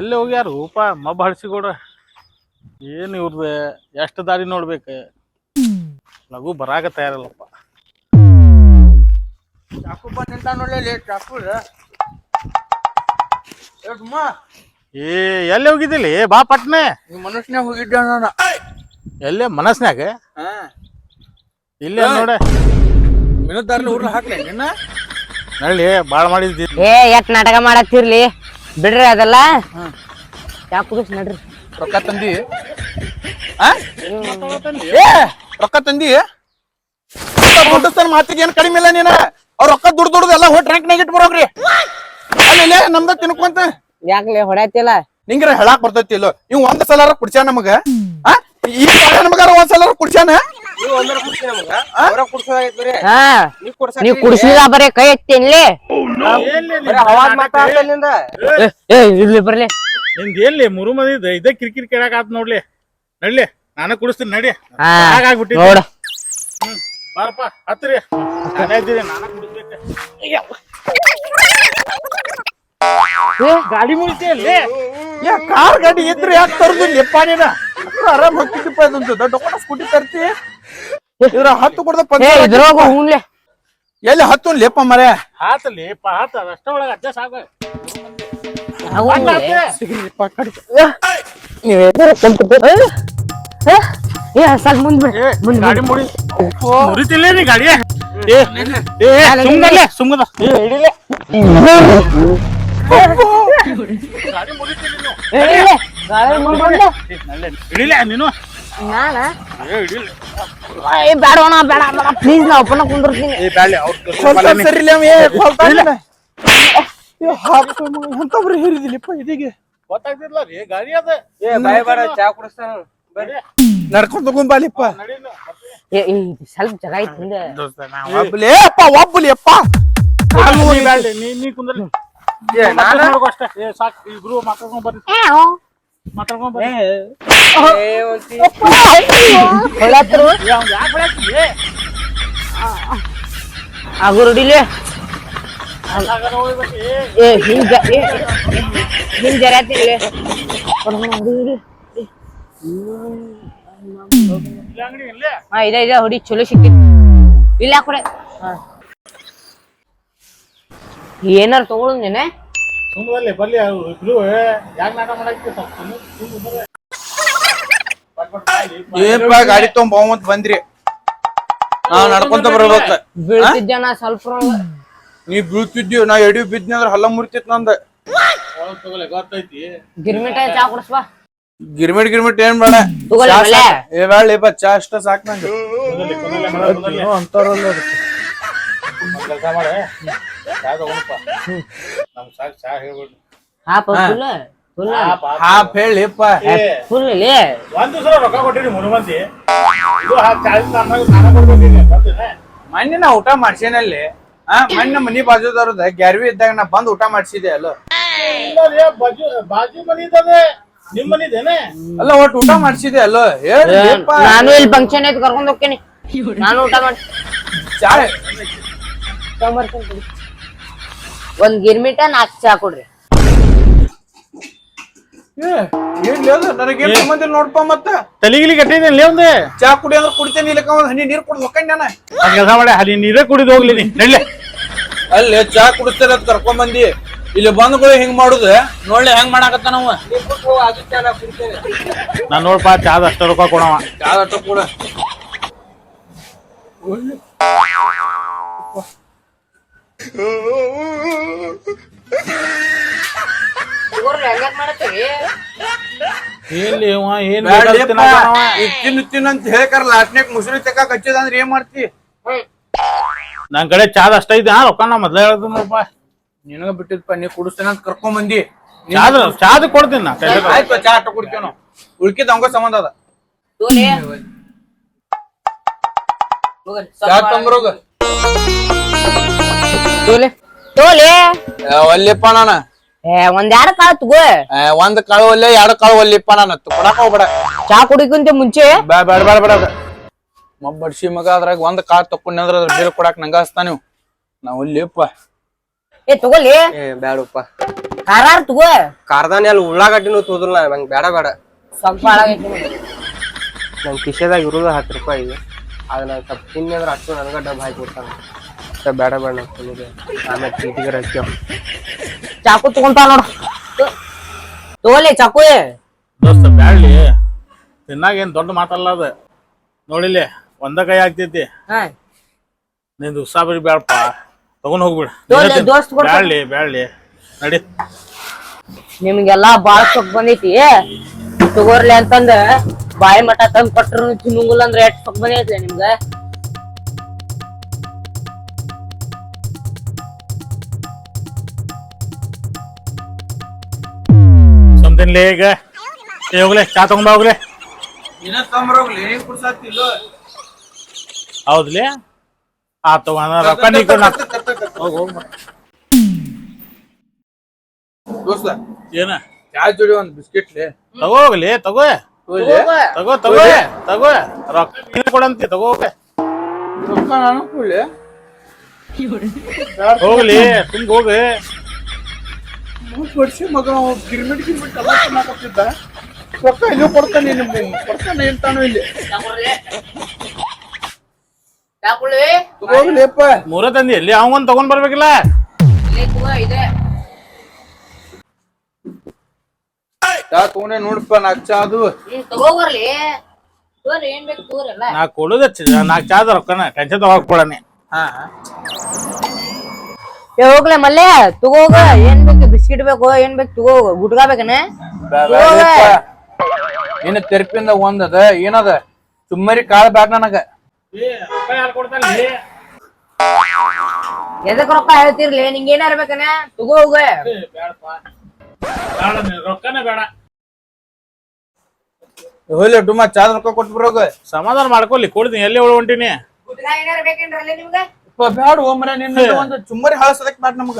ಎಲ್ಲಿ ಹೋಗ್ಯಾರ? ಉಪ ಮಬ್ಬ ಹಳ್ಸಿಕೊಡ ಏನು ಇವ್ರದ? ಎಷ್ಟು ದಾರಿ ನೋಡ್ಬೇಕು? ಲಘು ಬರಾಕ ತಯಾರಲ್ಲಪ್ಪ. ಚಾಕು ಬಂದ್ ನಿಂತ ನೋಡ್ಲಿ ಚಾಕು ಏ ಎಲ್ಲಿ ಹೋಗಿದ್ದಿಲ್ಲಿ? ಬಾ ಪಟ್ನೆ. ಮನುಷ್ಯನಾಗ ಹೋಗಿದ್ದೆ ನಾನು. ಎಲ್ಲೇ? ಮನಸ್ನ್ಯಾಗ? ಹಾ. ಇಲ್ಲೇ ನೋಡ. ಮಿನದಾರ್ಲಿ ಊರ್ಲ ಹಾಕ್ಲೆ ನಿನ್ನ? ನಳ್ಳಿ ಬಾಳ್ ಮಾಡಿದ್ದಿ. ಏ ಎಟ್ ನಾಟಕ ಮಾಡತ್ತಿರ್ಲಿ? ಬಿಡ್ರಿ ಅದಲ್ಲ. ಯಾಕೆ ನಡ್ರಿ. ರೊಕ್ಕ ತಂದಿ? ಆ? ಏ ರೊಕ್ಕ ತಂದಿ? ಮಾತಿಗೆ ಏನ್ ಕಡಿಮೆ ಇಲ್ಲ ನೀನ. ಅವ್ರ ರೊಕ್ಕ ದುಡ್ಡು ದುಡ್ದು ಎಲ್ಲ ಹೋಗಿ ಟ್ರ್ಯಾಂಕ್ನಾಗ ಇಟ್ಟು ಬರೋಗ್ರಿ. ಅಲ್ಲಿ ನಮ್ದ ತಿನ್ಕೊಂತ. ಯಾಕಲೇ ಹೊಡ್ಯಾತಿಲ್ಲ? ನಿಂಗ್ರ ಹೇಳಾಕ್ ಬರ್ತೈತಿ ಇಲ್ಲೋ. ಇವ್ ಒಂದ್ ಸಲ ಕುಡ್ಸ್ಯಾನ ನಮಗ. ಆ? ಈ ನಮಗಾರ ಒಂದ್ ಸಲಾರ ಕುಡ್ಸ್ಯಾನ? ನೀವ್ ಕುಡಿಸಿದ ಬರೇ ಕೈ ಎತ್ತೇನ್ಲಿ ಇಲ್ಲಿ ಬರ್ಲಿ. ನಿಂದ ಎಲ್ಲಿ ಮುರು ಮಂದಿ ಇದೇ ಕಿರಿಕಿರಿ ಕೇಳಕ್ ಆತ್ ನೋಡ್ಲಿ. ನಡ್ಲಿ ನಾನು ಕುಡಿಸ್ತೀನಿ ನಡಿ. ಹಾ. ಹಾಗಾಗ್ಬಿಟ್ಟಿದ್ದೆ ನೋಡ. ಹ್ಮ್. ಬಾರಪ್ಪ ಹತ್ರಿ. ನಾನೇ ಇದ್ದೀನಿ ನಾನ ಕುಡಿಸ್ಬೇಕು. ಗಾಡಿ ಮುಳಿತಿಯಲ್ಲಿ ಯಾ ಕಾರ್ ಗಾಡಿ ಇದ್ರೆ ಯಾಕೆ ತರದು ಎಪ್ಪ ನೀನ? ಅರಾಮ್ ಹೋಗ್ತಿದ್ದಪ್ಪ ಇದೊಂದು ದೊಡ್ಡ ಸ್ಕೂಟಿ ತರ್ತಿ. ಇದ್ರ ಹತ್ತು ಕೊಡ್ದ ಏ ಪಂಚರ್ ಇದ್ರೋಗ ಹೂನ್ಲೆ. ಎಲ್ಲಿ ಹತ್ತು ಲೇಪ ಮರೆ ಹಾತ ಲೇಪ ಹಾತ ಅಷ್ಟ ಒಳಗ ಅಡ್ಜಸ್ಟ್ ಆಗ ಏ ಸ್ವಲ್ಪ ಮುಂದ್ ಬಿಡ್ ಮುಂದ್ ಗಾಡಿ ಮುಡಿ. ಮುರಿತಿಲ್ಲ ನೀ ಗಾಡಿ? ಏ ಏ ಸುಮ್ಮನೆ ಸುಮ್ಮದ ಏ ಹಿಡಿಲೆ. ಗಾಡಿ ಮುರಿತಿಲ್ಲ. ಹಿಡಿಲೆ ನೀನು. ನಾನ ಏ ಬೇಡ ಬೇಡ ಬೇಡ ಪ್ಲೀಸ್ ನಾ ಒಪ್ಪನ ಕುಂದಿರ್ತೀನಿ ಏ ಬ್ಯಾಳೆ ಅವ್ರ ಸ್ವಲ್ಪ ಸರಿ ಇಲ್ಲ ಏ ಕೊಲ್ತಾನಿಲ್ಲ ಏ ಹಾಕು ಎಂತವ್ರು ಹಿರಿದಿಲ್ಲಪ್ಪ ಇದೀಗೆ? ಗೊತ್ತಾಗ್ತಿರ್ಲ ರೀ ಗಾಡಿ ಅದ. ಏ ಬಾಯ್ ಬೇಡ ಚಾ ಕುಡಿಸ್ತಾನ. ನಡ್ಕೊಂಡ್ ತಗೊಂಬಾಲಿಪ್ಪ ನಡೀನು ಏ ಸ್ವಲ್ಪ ಜಾಗ ಐತಿ ಹಿಂದೆ ಒಬ್ಬಲಿ ಅಪ್ಪ ಒಬ್ಬಲಿ ಅಪ್ಪ ನೀ ನೀ ಏ ನಾನು? ನೋಡ್ಕೊ ಅಷ್ಟೇ. ಏ ಸಾಕು ಇಬ್ರು ಮಾತಾಡ್ಕೊಂಡ್ ಬರ್ರಿ. ಆಗುರುಡಿಲೆ. ಏ, ಹಿಂಗ ಜರತಿಲ್ಲ ಹಾ ಇದೆ ಇದೆ ಹೊಡಿ ಚಲೋ ಸಿಕ್ಕಿತ್ತು ಇಲ್ಲ ಕೊಡೆ. ಏನಾರ ತಗೊಳು ನೀನೆ? ಸುಮ್ಮನೆ ಬರ್ಲಿ ಇಬ್ರು ಯಾಕೆ ನಾಟ ಮಾಡಕ್ಕೆ ಗಾಡಿ ತಗೊಂಡ್ ಬಹುಮತ್ ಬಂದ್ರಿ. ನಾ ನಡ್ಕೊಂತ ಬರ್ಬೇಕ. ಬೀಳ್ತಿದ್ದೆ ನಾ ಸ್ವಲ್ಪ ನೀ ಎಡಿ ಬಿದ್ನಿ ಅಂದ್ರ ಹಲ್ಲ ಮುರಿತಿತ್ ನಂದ. ಗಿರ್ಮಿಟ ಚಾ ಕುಡಿಸ್ಬಾ? ಗಿರ್ಮಿಟ್ ಗಿರ್ಮಿಟ್ ಏನ್ ಬೇಡ. ಏ ಬೇಡ ಚಾ ಅಷ್ಟ ಸಾಕ್ ನಂಗೆ. ಕೆಲ್ಸ ಮಾಡೆ. ಚಾ ತಗೊಂಡಪ್ಪ. ನಮ್ಗ್ ಸಾಕ್ ಚಾ ಹೇಳ್ಬಿಡ್ರಿ ಹಾಪ ಫುಲ್ ಫುಲ್ ಹಾಪ್ ಹೇಳಿಪ್ಪ. ಫುಲ್ ಲೇ ಒಂದ್ ದಿವಸ ರೊಕ್ಕ ಕೊಟ್ಟಿರಿ ಮೂರು ಮಂದಿ ಇದು ಹಾಕ್ ಚಾರ್ಜ್ ನಾನು ನಾನು ಕೊಡ್ಬೇಕಿದೆ. ಗೊತ್ತೇನೆ ಮೊನ್ನೆ ನಾ ಊಟ ಮಾಡ್ಸೇನಲ್ಲಿ ಆ ಮೊನ್ನೆ ಮನಿ ಬಾಜುದವ್ರದ ಗ್ಯಾರ್ವಿ ಇದ್ದಾಗ ನಾ ಬಂದ್ ಊಟ ಮಾಡ್ಸಿದೆ ಅಲ್ಲ. ಬಾಜು ಬಾಜು ಮನಿ ಇದ್ದದೆ ನಿಮ್ ಮನಿ ಇದೇನೆ ಅಲ್ಲ ಒಟ್ಟು ಊಟ ಮಾಡ್ಸಿದೆ ಅಲ್ಲ. ಹೇಳಿಪ್ಪ. ನಾನು ಇಲ್ಲಿ ಫಂಕ್ಷನ್ ಐತಿ ಕರ್ಕೊಂಡ್ ಹೋಗ್ತೇನೆ. ನಾನು ಊಟ ಮಾಡಿ ಚಾ ತಗೊಂಬರ್ತೀನಿ ಬಿಡಿ. ಒಂದ್ ಗಿರ್ಮಿಟ ನಾಲ್ಕು ಚಾ ಕೊಡ್ರಿ. ಏ, ಏನ್ ಅದು? ನನಗೇನ್ ಸಂಬಂಧ ಇಲ್ಲ ನೋಡ್ಪ ಮತ್ತ. ತಲೆಗಿಲಿ ಕಟ್ಟಿದ್ದೀನಿ ಒಂದೇ ಚಾ ಕುಡಿ ಅಂದ್ರೆ ಕುಡಿತೇನೆ ಒಂದ್ ಹನಿ ನೀರ್ ಕುಡ್ದು ಹೊಕ್ಕಂಡ್ ನಾನು. ಒಂದ್ ಕೆಲಸ ಮಾಡಿ ಅಲ್ಲಿ ನೀರೇ ಕುಡಿದು ಹೋಗ್ಲಿ ನೀ ನಡ್ಲೆ. ಅಲ್ಲಿ ಚಾ ಕುಡಿಸ್ತಾರೆ ಅಂತ ಕರ್ಕೊಂಡ್ ಬಂದಿ. ಇಲ್ಲಿ ಬಂದ್ಗಳು ಹಿಂಗ್ ಮಾಡುದ. ನೋಡ್ಲಿ ಹೆಂಗ್ ಮಾಡಾಕತ್ತ ನಾವು ನಾನು ನೋಡ್ಪ ಚಾದ ಅಷ್ಟ ರೊಕ್ಕ ಕೊಡವ. ಚಾ ಅಟ್ಟ ಕೂಡ. ಎಲ್ಲಿ ಅವ ಏನ್ ತಿನ್ನು ತಿನ್ನು ಅಂತ ಹೇಳ್ಕಾರ ಲಾಸ್ಟ್ನ್ಯಾಗ ಮುಸುರಿ ತಕ್ಕ ಹಚ್ಚಿದ ಅಂದ್ರೆ ಏನ್ ಮಾಡ್ತಿ? ನನ್ ಕಡೆ ಚಾದ ಅಷ್ಟ ಐತಿ ಹಾ ರೊಕ್ಕ ನಾ ಮೊದ್ಲ ಹೇಳ್ದು ನೋಡಪ್ಪ ನಿನಗ ಬಿಟ್ಟಿದ್ಪ ನೀ ಕುಡಿಸ್ತೇನೆ ಅಂತ ಕರ್ಕೊಂಡ್ ಬಂದಿ. ಚಾದ ಚಾದ ಕೊಡ್ತೀನಿ ನಾ ಆಯ್ತು ಚಾ ಅಟ್ಟ ಕುಡಿತೇವ್ ನಾವು. ಉಳ್ಕಿದ್ ಅವಂಗ ಸಂಬಂಧ ಅದ. ಚಾ ತಂದ್ರೋಗ ತೋಲೆ. ತೋಲೆ. ಒಲ್ಲಿಪ್ಪ ನಾನ. ಏ ಒಂದ್ ಎರಡು ಕಾಳು ತಗೋ. ಒಂದ್ ಕಾಳು ಒಲ್ಲೆ ಎರಡು ಕಾಳು ಒಲ್ಲಿಪ್ಪ ನಾನು. ಕೊಡಾಕ ಹೋಗ್ಬೇಡ. ಚಾ ಕುಡಿಕಂತ ಮುಂಚೆ. ಬಡ್ಸಿ ಬೇಡ ಬೇಡ ಬೇಡ ಮಬ್ಬಡ್ಸಿ ಮಗ ಅದ್ರಾಗ ಒಂದ್ ಕಾಳು ತಕೊಂಡೆ ಅದ್ರ ಬಿಲ್ ಕೊಡಕ್ ನಂಗ ಹಸ್ತಾ ನೀವು ನಾ ಒಲ್ಲಿಪ್ಪ. ಏ ತಗೋಲಿ ಏ ಬ್ಯಾಡಪ್ಪ. ಖಾರ ತಗೋ. ಕಾರ್ದಾನಿ ಅಲ್ಲಿ ಉಳ್ಳಾಗಡ್ಡಿನೂ ತೂದಿಲ್ಲ ನಂಗೆ ಬೇಡ ಬೇಡ. ಸ್ವಲ್ಪ ಹಾಳಾಗೈತಿ ನನ್ನ ನಂಗೆ ಕಿಶೆದಾಗ ಇರೋದು ಹತ್ತು ರೂಪಾಯಿ. ಅದನ್ನ ನಾನು ಸ್ವಲ್ಪ ತಿನ್ನಿ ಅಂದ್ರೆ ಅಷ್ಟು ನನಗೆ ಬಾಯ್ ಹಾಕಿ ಕೊಡ್ತಾನೆ. ಬೇಡ ಬೇಡ ಆಮೇಲೆ ಚೀಟಿಗೆ ಚಾಕು ತಗೊಂತ ನೋಡ. ತಗೋಲಿ ಚಾಕು. ದೋಸ್ತ ಬ್ಯಾಡ್ಲಿ. ತಿನ್ನಾಗ ಏನ್ ದೊಡ್ಡ ಮಾತಲ್ಲ ಅದ. ನೋಡಿಲಿ ಒಂದ ಕೈ ಆಗ್ತೈತಿ. ಹಾ. ನಿಂದು ಉಸಾಬರಿ ಬ್ಯಾಡಪ್ಪ. ತಗೊಂಡ್ ಹೋಗ್ಬಿಡ. ದೋಸ್ತ್. ಬ್ಯಾಡ್ಲಿ ಬ್ಯಾಡ್ಲಿ. ನಡಿ. ನಿಮ್ಗೆಲ್ಲಾ ಬಾಳ ಸೊಕ್ ಬಂದೈತಿ. ತಗೋರ್ಲಿ ಅಂತಂದ ಬಾಯಿ ಮಠ ತಂದ್ ಕೊಟ್ರು ತಿನ್ನಂಗಿಲ್ಲ ಅಂದ್ರೆ ಎಷ್ಟು ಸೊಕ್ ಬಂದೈತಿ ನಿಮ್ಗ? ಸುಮ್ತಿನ್ಲಿ ಈಗ ಏ ಹೋಗ್ಲೆ ಚಾ ತಗೊಂಡ್ ಬಾ ಹೋಗ್ಲೆ. ಹೌದ್ಲಿ? ಆ ತಗೊಂಡ ರೊಕ್ಕ ನೀ ಕೊಡ್ ನಾ- ಹೋಗ್ ಹೋಗ್ ಬಾ. ದೋಸ್ತ ಏನ? ಚಾ ಜೋಡಿ ಒಂದ್ ಬಿಸ್ಕೆಟ್ ಲೇ. ತಗೋ ಹೋಗ್ಲಿ ತಗೋ. ತಗೋ ತಗೋ. ತಗೋ ರೊಕ್ಕ ನೀನ್ ಕೊಡಂತಿ ತಗೋ ಹೋಗ್ಲೆ. ನಾನು ಕೊಡ್ಲಿ. ಹೋಗ್ಲಿ ತುಂಬ ಹೋಗಿ ಮೂವತ್ತು ವರ್ಷ ಮಗ ಅವ ಗಿರ್ಮಿಟ್ ಗಿರ್ಮಿಟ್ ಎಲ್ಲ ಚೆನ್ನಾಗಿದ್ದ ರೊಕ್ಕ ಇಲ್ಲಿ ಕೊಡ್ತಾನೆ ನಿಮ್ಗೆ. ಕೊಡ್ತಾನೆ ಇಲ್ಲಿ. ಮೂರ ತಂದಿ ಎಲ್ಲಿ? ಅವಂಗೊಂದ್ ತಗೊಂಡ್ ಬರ್ಬೇಕಿಲ್ಲ? ಚಾ ತಗೊಂಡೆ ನೋಡಪ್ಪ ನಾಕ್ ಚಾ ಅದು. ನಾ ಕೊಡುದ ನಾಕ್ ಚಾದ ರೊಕ್ಕನ. ಟೆನ್ಶನ್ ತಗೋಕ್ ಕೊಡನೆ ಹಾ. ಏ ಹೋಗ್ಲೆ ಮಲ್ಲೆ ತಗೋಗ ಏನ್ ಬೇಕು ಬಿಸ್ಕಿಟ್ ಬೇಕು ಏನ್ ಬೇಕು ತಗೋ ಗುಟ್ಕಾ ಬೇಕನ ಏನ ತೆರಪಿಂದ ಒಂದ್ ಅದ ಏನದ? ಸುಮ್ಮರಿ ಕಾಳ ಬ್ಯಾಡ ನನಗ. ಎದಕ್ ರೊಕ್ಕ ಹೇಳ್ತಿರ್ಲಿ ನಿಂಗ ಏನಾರ ಬೇಕನ ತಗೋ ಹೋಗ. ರೊಕ್ಕನೇ ಬೇಡ. ಹೋಗ್ಲಿ ಡುಮ್ಮ ಚಾದ ರೊಕ್ಕ ಕೊಟ್ಟು ಬರೋಗ ಸಮಾಧಾನ ಮಾಡ್ಕೊಲಿ ಕೊಡ್ತೀನಿ ಎಲ್ಲಿ ಒಳ ಹೊಂಟಿನಿ ಗುಟ್ಕಾ ಏನಾರ ಬೇಕೇನ್ರಲ್ಲ ನಿಮ್ಗ? ಬ್ಯಾಡ ಹೋಮ್ರ ನಿನ್ನ ಒಂದು ಚುಮ್ಮರಿ ಹಾಳಸದಕ್ ಬ್ಯಾಡ ನಮಗ.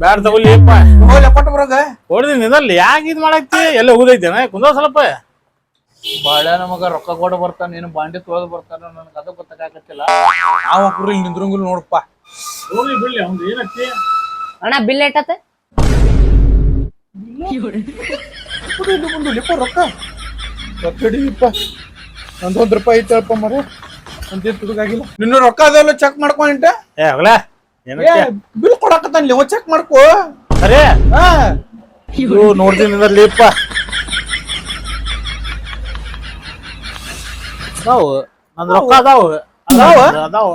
ಬ್ಯಾಡ ತಗೊಲಿ ಅಪ್ಪ ಹೋಗ್ಲಿ ಕೊಟ್ಟು ಬರೋಗ. ಹೊಡೆದಿ ನಿನ್ನಲ್ಲಿ ಯಾಕೆ ಇದ್ ಮಾಡಾಕ್ತಿ? ಎಲ್ಲ ಹೋಗೈತೇನ ಕುಂದ ಸ್ವಲ್ಪ ಬಾಳ ನಮಗ ರೊಕ್ಕ ಕೊಡ ಬರ್ತಾನ ನೀನು ಬಾಂಡಿ ತೊಳೆದು ಬರ್ತಾನ ನನಗ ಅದು ಗೊತ್ತಾಗತ್ತಿಲ್ಲ ಅವ ಕುರಿ ನಿಂದ್ರಂಗಿಲ್ಲ ನೋಡಪ್ಪ. ಹೋಗ್ಲಿ ಬಿಡ್ಲಿ ಅವ್ನು ಏನಕ್ಕೆ? ಅಣ್ಣ ಬಿಲ್ ಏಟತ್ತ ಇಲ್ಲಿ ಬಂದು ಲಿಪ್ಪ ರೊಕ್ಕ. ರೊಕ್ಕ ಹಿಡಿಯಪ್ಪ ಒಂದೊಂದ್ ರೂಪಾಯಿ ಐತಪ್ಪ ಮರ ತುಡುಗಾಗಿಲ್ಲ. ನಿನ್ನ ರೊಕ್ಕ ಅದೆಲ್ಲ ಚೆಕ್ ಮಾಡ್ಕೊಂಡ ಏ ಏನಕ್ಕೆ? ಬಿಲ್ ಕೊಡಕತ್ತಾನ ಇವ ಚೆಕ್ ಮಾಡ್ಕೋ. ಅರೇ ಹಾ. ಇದು ನೋಡ್ತೀನಿ ನಿಂದಲ್ಲಿ ಅಪ್ಪ ಅದಾವು. ನನ್ ರೊಕ್ಕ ಅದಾವು. ಅದಾವ? ಅದಾವ.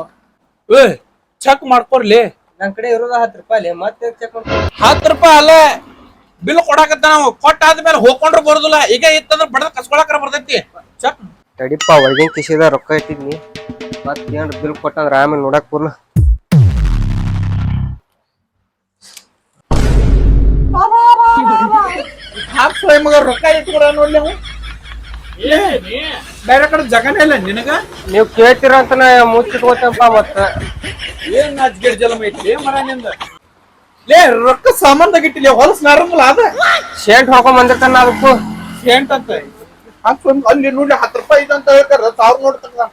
ಏ ಚೆಕ್ ಮಾಡ್ಕೊರ್ಲಿ. ನನ್ ಕಡೆ ಇರೋದ ಹತ್ತು ರೂಪಾಯಿ ಮತ್ತೆ ಚೆಕ್ ಹತ್ ಹತ್ತು ರೂಪಾಯಿ ಅಲ್ಲ. ಬಿಲ್ ಕೊಡಕತ್ತಾನ ನಾವು ಕೊಟ್ಟಾದ್ಮೇಲೆ ಹೋಗ್ಕೊಂಡ್ರು ಬರೋದಿಲ್ಲ. ಈಗ ಇತ್ತಂದ್ರೆ ಬಡದ ಕಸ್ಕೊಳಕ್ರ ಬರ್ತೈತಿ. ಚೆಕ್ ತಡಿಪ್ಪ ಒಳಗಿನ ಕಿಸಿದ ರೊಕ್ಕ ಇಟ್ಟಿದ್ನಿ. ಮತ್ತೇನ್ರ ಬಿಲ್ ಕೊಟ್ಟಂದ್ರ ಆಮೇಲೆ ನೋಡಕ್ ಕೂರ್ಲ ಮಗ ರೊಕ್ಕ ಇಟ್ಕೊಡ ನೋಡ್ಲಿ ಅವ ಬೇರೆ ಕಡೆ ಜಗನೇ ಇಲ್ಲ ನಿನಗ? ನೀವು ಕೇಳ್ತೀರ ಅಂತ ನಾ ಮುಚ್ಚಿಟ್ಕೋತೇನಪ್ಪ ಮತ್ತ. ಏನ್ ನಾಚ್ಗೇಡ್ ಜಲಮ ಐತಿ ಮರ ನಿಂದ? ಲೇ ರೊಕ್ಕ ಸಾಮಾನ್ದಾಗ ಇಟ್ಟಿಲ್ಲ ಹೊಲಸ್ ನಾರಂಗಿಲ್ಲ ಅದ. ಶೇಂಟ್ ಹೊಡ್ಕೊಂಡ್ ಬಂದಿರ್ತಾನ ಅದಕ್ಕೂ. ಶೇಂಟ್ ಅಂತ. ಅಲ್ಲಿ ನೋಡಿ ಹತ್ತು ರೂಪಾಯಿ ಇದಂತ ಹೇಳ್ತಾರ ಸಾವಿರ ನೋಡ್ತಾರ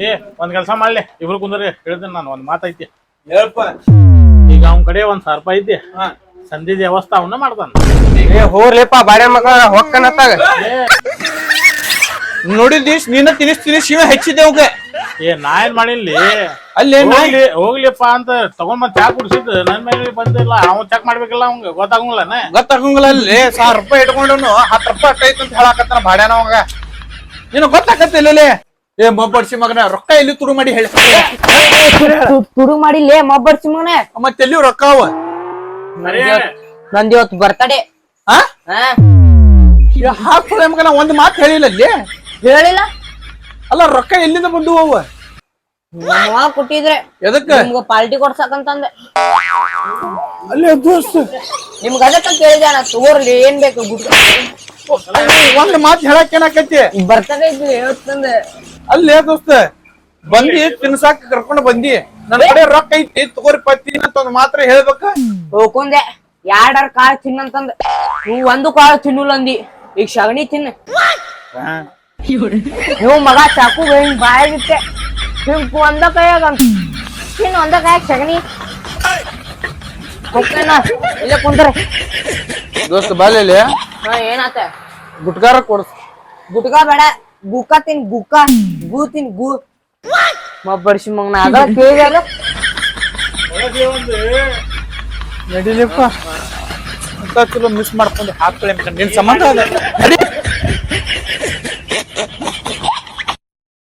ಏ ಒಂದ್ ಕೆಲಸ ಮಾಡ್ಲಿ. ಇಬ್ರು ಕುಂದ್ರಿ ಹೇಳ್ತೀನಿ ನಾನು ಒಂದ್ ಮಾತೈತಿ ಹೇಳಪ್ಪ. ಈಗ ಅವನ್ ಕಡೆ ಒಂದ್ ಸಾವಿರ ರೂಪಾಯಿ ಐತಿ. ಹಾ. ಸಂಧಿ ವ್ಯವಸ್ಥೆ ಅವನ್ನ ಮಾಡ್ತಾನ ಏ ಹೋಗ್ಲಿಪ್ಪ ಬಾಡ್ಯ ಮಗ ಹೊಕ್ಕನತ್ತಾಗ ನೋಡಿದ್ದಿ ನೀನ ತಿನಿಸ್ ತಿನಿಸ್ ಇವ ಹೆಚ್ಚಿದ್ದೆ ಅವಾಗ. ಏ ನಾ ಏನ್ ಮಾಡಿಲ್ಲಿ? ಅಲ್ಲಿ ಹೋಗ್ಲಿ ಹೋಗ್ಲಿಪ್ಪ ಅಂತ ತಗೊಂಡ್ ಬಂದ್ ಚಾ ಕುಡ್ಸಿದ್ ನನ್ ಮೇಲೆ ಬಂದಿಲ್ಲ. ಅವ್ನ್ ಚೆಕ್ ಮಾಡ್ಬೇಕಿಲ್ಲ ಅವಂಗ ಗೊತ್ತಾಗಂಗಿಲ್ಲನ ಗೊತ್ತಾಗಂಗಿಲ್ಲ ಅಲ್ಲಿ. ಸಾವಿರ ರೂಪಾಯಿ ಇಟ್ಕೊಂಡನು ಹತ್ತು ರೂಪಾಯಿ ಅಟ್ಟೈತೆ ಅಂತ ಹೇಳಕತ್ತ ಬಾಡ್ಯಾನ ಅವಂಗ. ನಿನಗ್ ಗೊತ್ತಾಗತ್ತಿಲ್ಲ? ಏ ಮೊಬ್ಬಡ್ಸಿ ಮಗನ ರೊಕ್ಕ ಎಲ್ಲಿ ತುಡು ಮಾಡಿ ಹೇಳಿ. ತುಡು ಮಾಡಿಲ್ಲೇ ಮಬ್ಬರ್ಸಿ ಮಗನ. ಮತ್ತೆ ಎಲ್ಲಿ ರೊಕ್ಕ ಅವ? ನಂದ್ ಇವತ್ತು ಬರ್ತಡೆ ಹಾ ಹಾ ಹಾಕ್ಕೊಳ್ಳೆ ಮಗನ ಒಂದ್ ಮಾತು ಹೇಳಿಲ್ಲ ಅಲ್ಲಿ? ಹೇಳಿಲ್ಲ. ಅಲ್ಲ ರೊಕ್ಕ ಎಲ್ಲಿಂದ ಬಂದು ಅವ? ನಮ್ಮ ಕೊಟ್ಟಿದ್ರೆ. ಎದಕ್ಕೆ? ನಿಮ್ಗೆ ಪಾರ್ಟಿ ಕೊಡ್ಸಕಂತಂದೆ. ಅಲ್ಲೇ ದೋಸ್ತ. ನಿಮ್ಗ ಅದಕ್ಕೆ ಕೇಳಿದೆ ನಾ ತಗೋರ್ಲಿ ಏನ್ ಬೇಕು ಗುಡ್ ಒಂದ್ ಮಾತು ಹೇಳಕ್ ಏನಾಕೈತಿ ಬರ್ತಡೆ ಇದ್ವಿ ಹೇಳ್ತಂದೆ. ಅಲ್ಲೇ ದೋಸ್ತ. ಬಂದಿ ತಿನ್ಸಾಕ ಕರ್ಕೊಂಡ್ ಬಂದಿ. ನನ್ ಕಡೆ ರೊಕ್ಕ ಐತಿ ತಗೋರಿ ಪತ್ತಿ ಅಂತ ಒಂದ್ ಮಾತ್ರ ಹೇಳ್ಬೇಕ. ಹೋಗ್ಕೊಂಡೆ ಎರಡರ ಕಾಳು ತಿನ್ನಂತಂದ ನೀವು ಒಂದು ಕಾಳು ತಿನ್ನುಲ್ಲ ಅಂದಿ. ಈಗ ಸಗಣಿ ತಿನ್ನ ನೀವು ಮಗ ಚಾಕು ಹಿಂಗ್ ಬಾಯಾಗಿತ್ತೆ. ಹಿಂಗ್ ಒಂದ ಕೈಯಾಗ ಅಂತ. ತಿನ್ ಒಂದ ಕೈಯಾಗ ಸಗಣಿ ಇಲ್ಲ ಇಲ್ಲೇ ಕುಂದ್ರಿ. ದೋಸ್ತ ಬಾಲಿ ಹಾ ಏನಾತ? ಗುಟ್ಕಾರ ಕೊಡ್ಸ್. ಗುಟ್ಕ ಬೇಡ. ಗುಕ್ಕ ಗುಕಾ ಗೂತಿನ್ ಗು ತಿನ್ ಗು. ಮಬ್ಬರ್ಸಿ ಮಗನ, ಅದ ಕೇಳಿದಲ್ಲ ನಡಿಲಿಪ್ಪ. ಅಂತ ಮಿಸ್ ಮಾಡ್ಕೊಂಡು ಹಾಕ್ಕೊಳ್ಳಿ ನಿನ್ ಸಂಬಂಧ ಅದ.